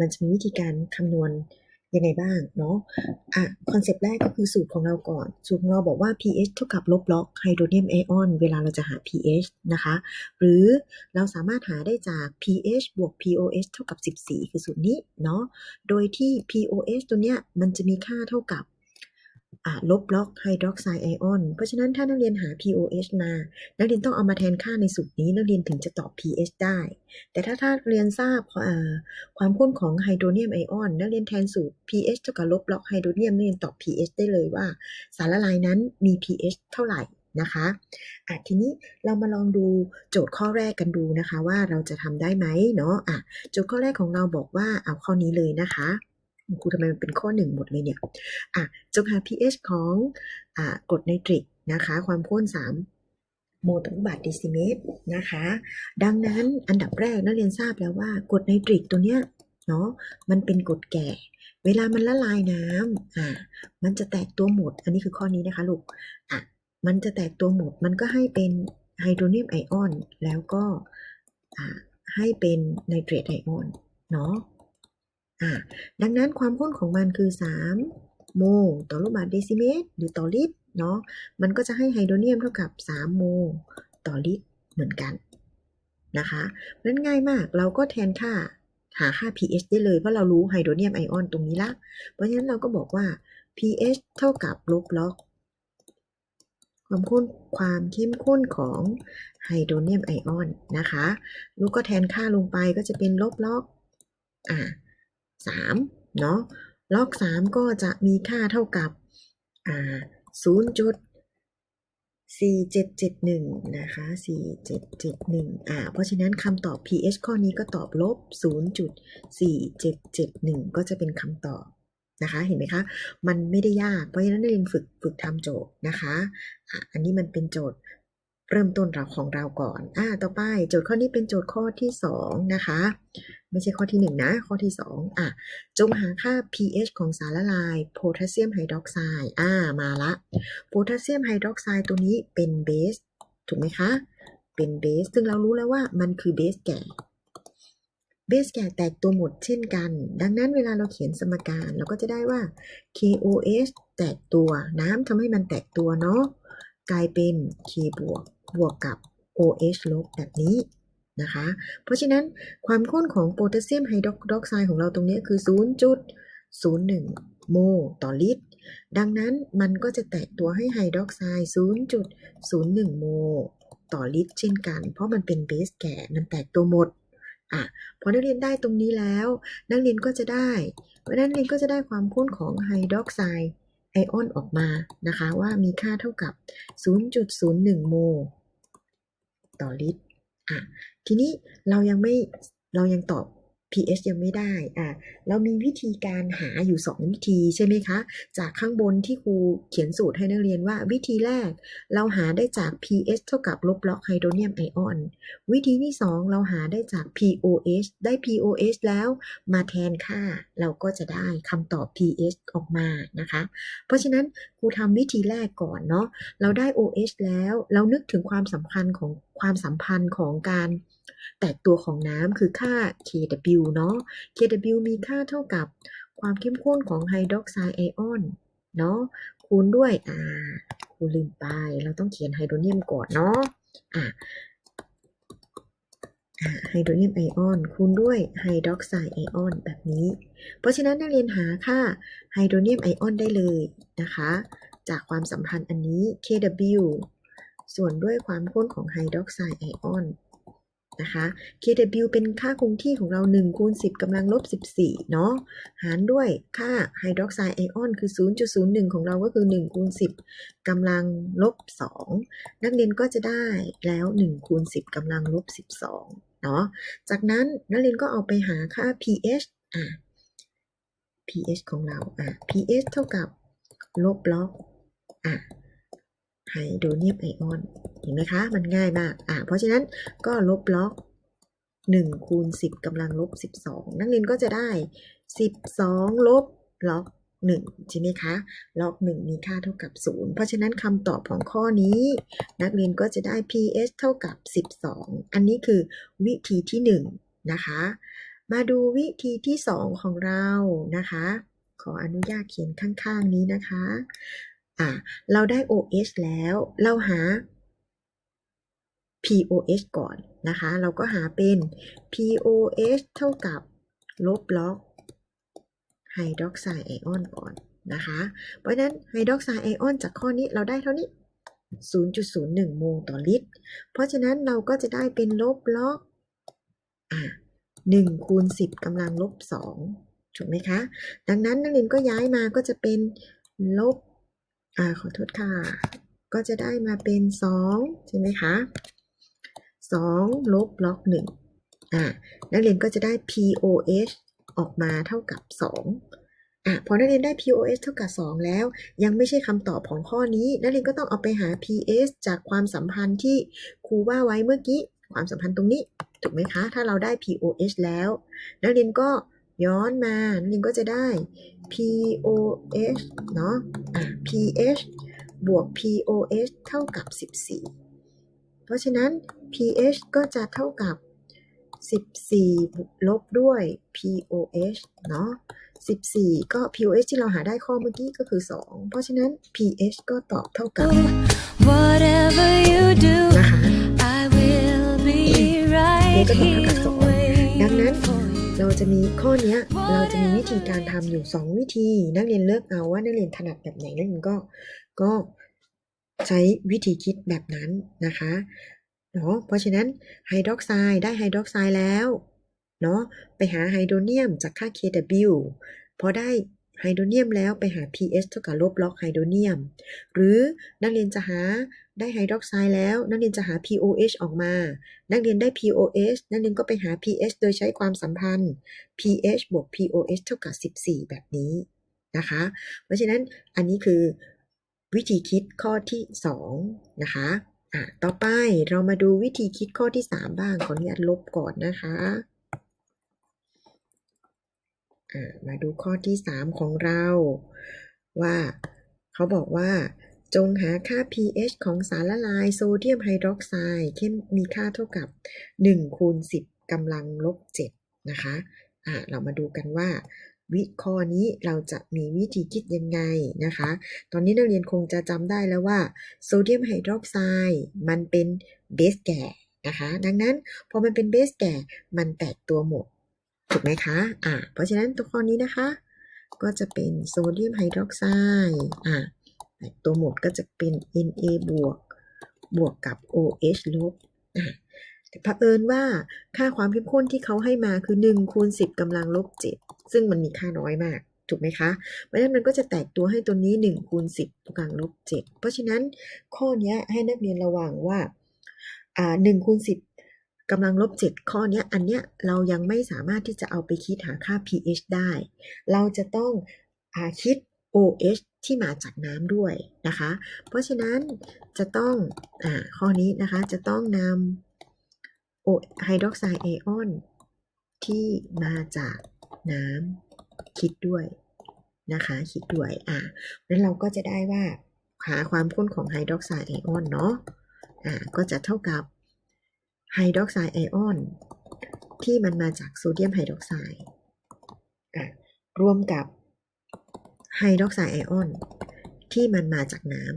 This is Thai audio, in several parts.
มันจะมีวิธีการคำนวณยังไงบ้างเนาะ อะคอนเซปต์แรกก็คือสูตรของเราก่อน สูตรของเราบอกว่า pH เท่ากับลบล็อกไฮโดรเนียมไอออน เวลาเราจะหา pH นะคะ หรือเราสามารถหาได้จาก pH บวก pOH เท่ากับ 14 คือสูตรนี้เนาะ โดยที่ pOH ตัวเนี้ยมันจะมีค่าเท่ากับ ลบล็อกไฮดรอกไซด์ไอออนเพราะฉะนั้นถ้านักเรียนหา pOH มา นักเรียนต้องเอามาแทนค่าในสูตรนี้ นักเรียนถึงจะตอบ pH ได้ แต่ถ้าถ้าเรียนทราบความข้นของไฮโดรเนียมไอออนนักเรียนแทนสูตร pH เท่ากับลบล็อกไฮโดรเนียมนักเรียนตอบ pH ได้เลยว่า สารละลายนั้นมี pH เท่าไหร่นะคะอะทีนี้เรามาลองดูโจทย์ข้อแรกกันดูนะคะ ว่าเราจะทำได้ไหมเนาะอะโจทย์ข้อแรกของเราบอกว่าเอาข้อนี้เลยนะคะ ครูทำไมมันเป็นข้อหนึ่งหมดเลยเนี่ยอะจงหา pH ของอ่ากรดไนตริกนะคะ ความข้น3โมลต่อลูกบาศก์เดซิเมตรนะคะ ดังนั้นอันดับแรกนักเรียนทราบแล้วว่ากรดไนตริกตัวเนี้ยเนาะมันเป็นกรดแก่ เวลามันละลายน้ำอ่ามันจะแตกตัวหมด อันนี้คือข้อนี้นะคะลูกอะมันจะแตกตัวหมด มันก็ให้เป็นไฮโดรเนียมไอออน แล้วก็อ่าให้เป็นไนเตรตไอออนเนาะ ดังนั้นความข้นของมันคือ 3 โมลต่อลูกบาศก์เดซิเมตร หรือต่อลิตรเนาะ มันก็จะให้ไฮโดรเนียมเท่ากับ 3 โมลต่อลิตรเหมือนกันนะคะเพราะฉะนั้นง่ายมาก เราก็แทนค่าหาค่า pH ได้เลย เพราะเรารู้ไฮโดรเนียมไอออนตรงนี้ละ เพราะฉะนั้นเราก็บอกว่า pH เท่ากับลบล็อก ความข้นความเข้มข้นของไฮโดรเนียมไอออนนะคะ ลูกก็แทนค่าลงไปก็จะเป็นลบล็อก อ่า สามเนาะล็อก 3 ก็จะมีค่าเท่ากับอ่า0.4771 นะคะ 4771 อ่า เพราะฉะนั้นคำตอบ pH ข้อนี้ก็ตอบลบ 0.4771 ก็จะเป็นคำตอบนะคะ เห็นไหมคะ มันไม่ได้ยาก เพราะฉะนั้นเรียนฝึกฝึกทำโจทย์นะคะอะอันนี้มันเป็นโจทย์เริ่มต้นเราของเราก่อน อ่า ต่อไปโจทย์ข้อนี้เป็นโจทย์ข้อที่ 2 นะคะ ไม่ใช่ข้อที่ 1 นะ ข้อที่ 2 อะ จงหาค่า pH ของสารละลายโพแทสเซียมไฮดรอกไซด์อ่ามาละโพแทสเซียมไฮดรอกไซด์ตัวนี้เป็นเบสถูกไหมคะ เป็นเบส ซึ่งเรารู้แล้วว่ามันคือเบสแก่เบสแก่แตกตัวหมดเช่นกัน ดังนั้นเวลาเราเขียนสมการเราก็จะได้ว่า KOH แตกตัวน้ำทำให้มันแตกตัวเนาะกลายเป็น K บวกบวกกับ OH ลบแบบนี้ นะคะ เพราะฉะนั้นความข้นของโพแทสเซียมไฮดรอกไซด์ของเราตรงนี้คือ 0.01 โมลต่อลิตร ดังนั้นมันก็จะแตกตัวให้ไฮดรอกไซด์ 0.01 โมลต่อลิตร เช่นกัน เพราะมันเป็นเบสแก่มันแตกตัวหมดอะพอนักเรียนได้ตรงนี้แล้ว นักเรียนก็จะได้เพราะนักเรียนก็จะได้ความข้นของไฮดรอกไซด์ไอออนออกมานะคะว่ามีค่าเท่ากับ 0.01 โมลต่อลิตร อะทีนี้เรายังไม่เรายังตอบ pH ยังไม่ได้อะเรามีวิธีการหาอยู่ 2 วิธีใช่ไหมคะ จากข้างบนที่ครูเขียนสูตรให้นักเรียนว่า วิธีแรกเราหาได้จาก pH เท่ากับลบล็อกไฮโดรเนียมไอออน วิธีที่ 2 เราหาได้จาก pOH ได้ pOH แล้วมาแทนค่า เราก็จะได้คำตอบ pH ออกมานะคะ เพราะฉะนั้นครูทำวิธีแรกก่อนเนาะเราได้ OH แล้วเรานึกถึงความสำคัญของความสัมพันธ์ของการ แตกตัวของน้ำคือค่า Kw เนาะ Kw มีค่าเท่ากับความเข้มข้นของไฮดรอกไซด์ไอออนเนาะคูณด้วย อ่าครูลืมไป เราต้องเขียนไฮโดรเนียมก่อนเนาะอ่าไฮโดรเนียมไอออนคูณด้วยไฮดรอกไซด์ไอออนแบบนี้ เพราะฉะนั้นนักเรียนหาค่าไฮโดรเนียมไอออนได้เลยนะคะ จากความสัมพันธ์อันนี้ Kw ส่วนด้วยความข้นของไฮดรอกไซด์ไอออน นะคะ Kw เป็นค่าคงที่ของเรา 1 คูณ 10กำลังลบ 14 เนาะ หารด้วยค่าไฮดรอกไซด์ไอออนคือ 0.01 ของเราก็คือ 1 คูณ 10กำลังลบ 2 นักเรียนก็จะได้แล้ว 1 คูณ 10กำลังลบ 12 เนาะ จากนั้นนักเรียนก็เอาไปหาค่า pH อะ pH ของเราอะ pH เท่ากับลบล็อกอะ ไฮโดรเนียมไอออน เห็นไหมคะ มันง่ายมาก อะเพราะฉะนั้นก็ลบล็อก1คูณ10กำลังลบ 12 นักเรียนก็จะได้ 12 ลบล็อก1ใช่ไหมคะ ล็อก 1 มีค่าเท่ากับ 0 เพราะฉะนั้นคำตอบของข้อนี้ นักเรียนก็จะได้ pH เท่ากับ 12 อันนี้คือวิธีที่ 1 นะคะ มาดูวิธีที่ 2 ของเรานะคะ ขออนุญาตเขียนข้างๆนี้นะคะ อ่าเราได้ OH แล้ว เราหา POH ก่อนนะคะ เราก็หาเป็น POH เท่ากับลบล็อกไฮดรอกไซด์ไอออนก่อนนะคะ เพราะฉะนั้นไฮดรอกไซด์ไอออนจากข้อนี้เราได้เท่านี้ 0.01 โมลต่อลิตร เพราะฉะนั้นเราก็จะได้เป็นลบล็อกอ่า1คูณ10กำลังลบ2ถูกไหมคะ ดังนั้นนักเรียนก็ย้ายมาก็จะเป็นลบ อ่าขอโทษค่ะ ก็จะได้มาเป็น 2 ใช่ไหมคะ2ลบล็อก1อ่านักเรียนก็จะได้ POH ออกมาเท่ากับ 2อะพอนักเรียนได้ POH เท่ากับ 2 แล้ว ยังไม่ใช่คำตอบของข้อนี้ นักเรียนก็ต้องเอาไปหา PS จากความสัมพันธ์ที่ครูว่าไว้เมื่อกี้ ความสัมพันธ์ตรงนี้ ถูกไหมคะ ถ้าเราได้ POH แล้ว นักเรียนก็ ย้อนมานักเรียนก็จะได้ POH เนาะอะ pH บวก POH เท่ากับ 14 เพราะฉะนั้น pH ก็จะเท่ากับ 14 ลบด้วย POH เนาะ14 ก็ POH ที่เราหาได้ข้อเมื่อกี้ก็คือ 2 เพราะฉะนั้น pH ก็ตอบเท่ากับ Whatever you do, นะคะ I will be right ก็ตอบเท่ากับ here 2 waiting ดังนั้น for you. เราจะมีข้อเนี้ยเราจะมีวิธีการทำอยู่ 2 วิธี นักเรียนเลือกเอาว่านักเรียนถนัดแบบไหนนักเรียนก็ก็ใช้วิธีคิดแบบนั้นนะคะเนาะเพราะฉะนั้นไฮดรอกไซด์ได้ไฮดรอกไซด์แล้วเนาะไปหาไฮโดรเนียมจากค่า Kw พอได้ ไฮโดรเนียมแล้วไปหา pH เท่ากับลบล็อกไฮโดรเนียม หรือนักเรียนจะหาได้ไฮดรอกไซด์แล้ว นักเรียนจะหา POH ออกมา นักเรียนได้ POH นักเรียนก็ไปหา pH โดยใช้ความสัมพันธ์ pH บวก POH เท่ากับ 14 แบบนี้นะคะ เพราะฉะนั้นอันนี้คือวิธีคิดข้อที่ 2 นะคะอะต่อไปเรามาดูวิธีคิดข้อที่ 3 บ้างขออนุญาตลบก่อนนะคะอะ มาดูข้อที่ 3 ของเรา ว่าเขาบอกว่า จงหาค่า pH ของสารละลายโซเดียมไฮดรอกไซด์เข้มมีค่าเท่ากับ 1 คูณ 10กำลังลบ 7 นะคะอะเรามาดูกันว่า วิข้อนี้เราจะมีวิธีคิดยังไงนะคะ ตอนนี้นักเรียนคงจะจำได้แล้วว่าโซเดียมไฮดรอกไซด์มันเป็นเบสแก่นะคะ ดังนั้นพอมันเป็นเบสแก่มันแตกตัวหมด ถูกไหมคะ อะเพราะฉะนั้นตัวข้อนี้นะคะ ก็จะเป็นโซเดียมไฮดรอกไซด์ อะแตกตัวหมดก็จะเป็น Na บวก บวกกับ OH ลบ อะแต่เผอิญว่าค่าความเข้มข้นที่เขาให้มาคือ 1 คูณ 10กำลังลบ 7 ซึ่งมันมีค่าน้อยมาก ถูกไหมคะ เพราะฉะนั้นมันก็จะแตกตัวให้ตัวนี้ 1 คูณ 10กำลังลบ 7 เพราะฉะนั้นข้อนี้ให้นักเรียนระวังว่าอ่า1คูณ10 กำลังลบ7ข้อเนี้ยอันเนี้ยเรายังไม่สามารถที่จะเอาไปคิดหาค่า pH ได้ เราจะต้องอาคิด OH ที่มาจากน้ำด้วยนะคะ เพราะฉะนั้นจะต้องอ่าข้อนี้นะคะจะต้องนำไฮดรอกไซด์ไอออนที่มาจากน้ำคิดด้วยนะคะคิดด้วยอ่าแล้วเราก็จะได้ว่าหาความข้นของไฮดรอกไซด์ไอออนเนาะอ่าก็จะเท่ากับ ไฮดรอกไซด์ไอออนที่มันมาจากโซเดียมไฮดรอกไซด์อ่ารวมกับไฮดรอกไซด์ไอออนที่มันมาจากน้ำ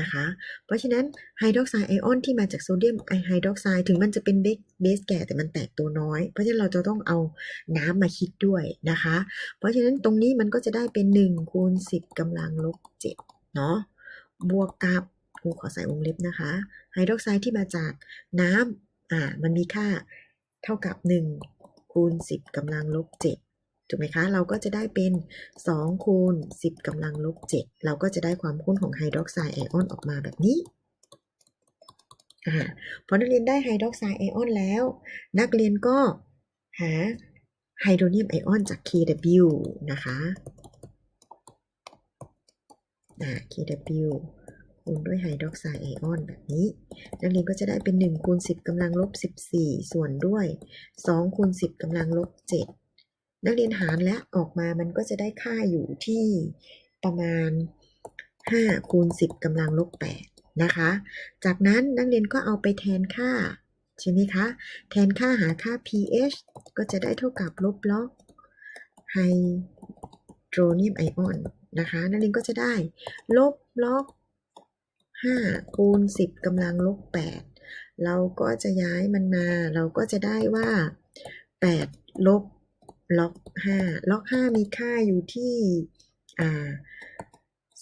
นะคะ เพราะฉะนั้นไฮดรอกไซด์ไอออนที่มาจากโซเดียมไฮดรอกไซด์ถึงมันจะเป็นเบสเบสแก่แต่มันแตกตัวน้อย เพราะฉะนั้นเราจะต้องเอาน้ำมาคิดด้วยนะคะ เพราะฉะนั้นตรงนี้มันก็จะได้เป็น1คูณ10กำลังลบ7เนาะบวกกับ ครูขอใส่วงเล็บนะคะไฮดรอกไซด์ที่มาจากน้ำอ่ามันมีค่าเท่ากับ 1 คูณ 10กำลังลบ7ถูกไหมคะ เราก็จะได้เป็น 2 คูณ 10กำลังลบ7เราก็จะได้ความข้นของไฮดรอกไซด์ไอออนออกมาแบบนี้อ่าพอนักเรียนได้ไฮดรอกไซด์ไอออนแล้ว นักเรียนก็หาไฮโดรเนียมไอออนจาก Kw นะคะ Kw คูณด้วยไฮดรอกไซด์ไอออนแบบนี้ นักเรียนก็จะได้เป็น1คูณ10กำลังลบ14 ส่วนด้วย2คูณ10กำลังลบ7นักเรียนหารและออกมามันก็จะได้ค่าอยู่ที่ประมาณ5คูณ10กำลังลบ8นะคะ จากนั้นนักเรียนก็เอาไปแทนค่าใช่ไหมคะ แทนค่าหาค่า pH ก็จะได้เท่ากับลบล็อกไฮโดรเนียมไอออนนะคะ นักเรียนก็จะได้ลบล็อก 5 คูณ 10กำลังลบ 8 เราก็จะย้ายมันมา เราก็จะได้ว่า 8 ลบล็อก 5 ล็อก 5 มีค่าอยู่ที่อ่า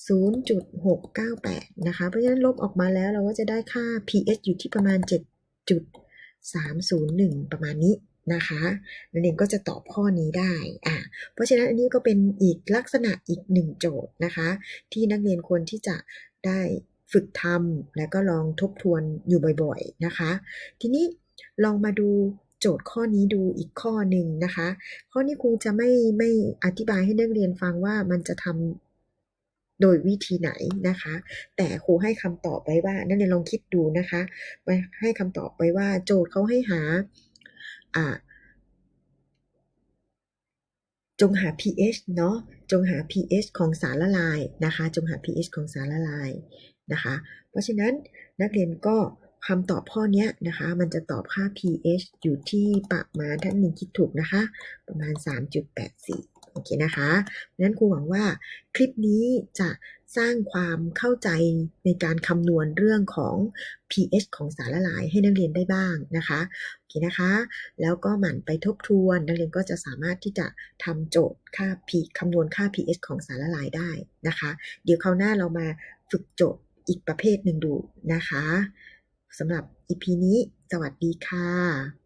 0.698 นะคะ เพราะฉะนั้นลบออกมาแล้วเราก็จะได้ค่า pH อยู่ที่ประมาณ 7.301 ประมาณนี้นะคะนักเรียนก็จะตอบข้อนี้ได้อ่าเพราะฉะนั้นอันนี้ก็เป็นอีกลักษณะอีกหนึ่งโจทย์นะคะ ที่นักเรียนควรที่จะได้ ฝึกทำแล้วก็ลองทบทวนอยู่บ่อยๆนะคะ ทีนี้ลองมาดูโจทย์ข้อนี้ดูอีกข้อหนึ่งนะคะ ข้อนี้ครูจะไม่ไม่อธิบายให้นักเรียนฟังว่ามันจะทำโดยวิธีไหนนะคะ แต่ครูให้คำตอบไว้ว่านักเรียนลองคิดดูนะคะไปให้คำตอบไว้ว่าโจทย์เขาให้หาอ่าจงหา pH เนาะ จงหา pH ของสารละลายนะคะ จงหา pH ของสารละลาย นะคะ เพราะฉะนั้นนักเรียนก็คำตอบข้อเนี้ยนะคะ มันจะตอบค่า pH อยู่ที่ประมาณท่านหนึ่งคิดถูกนะคะ ประมาณ 3.84 โอเคนะคะนั้นครูหวังว่าคลิปนี้จะสร้างความเข้าใจในการคำนวณเรื่องของ pH ของสารละลายให้นักเรียนได้บ้างนะคะโอเคนะคะ แล้วก็หมั่นไปทบทวน นักเรียนก็จะสามารถที่จะทำโจทย์ค่า p คำนวณค่า pH ของสารละลายได้นะคะ เดี๋ยวคราวหน้าเรามาฝึกโจทย์ อีกประเภทหนึ่งดูนะคะสำหรับอีพีนี้ สวัสดีค่ะ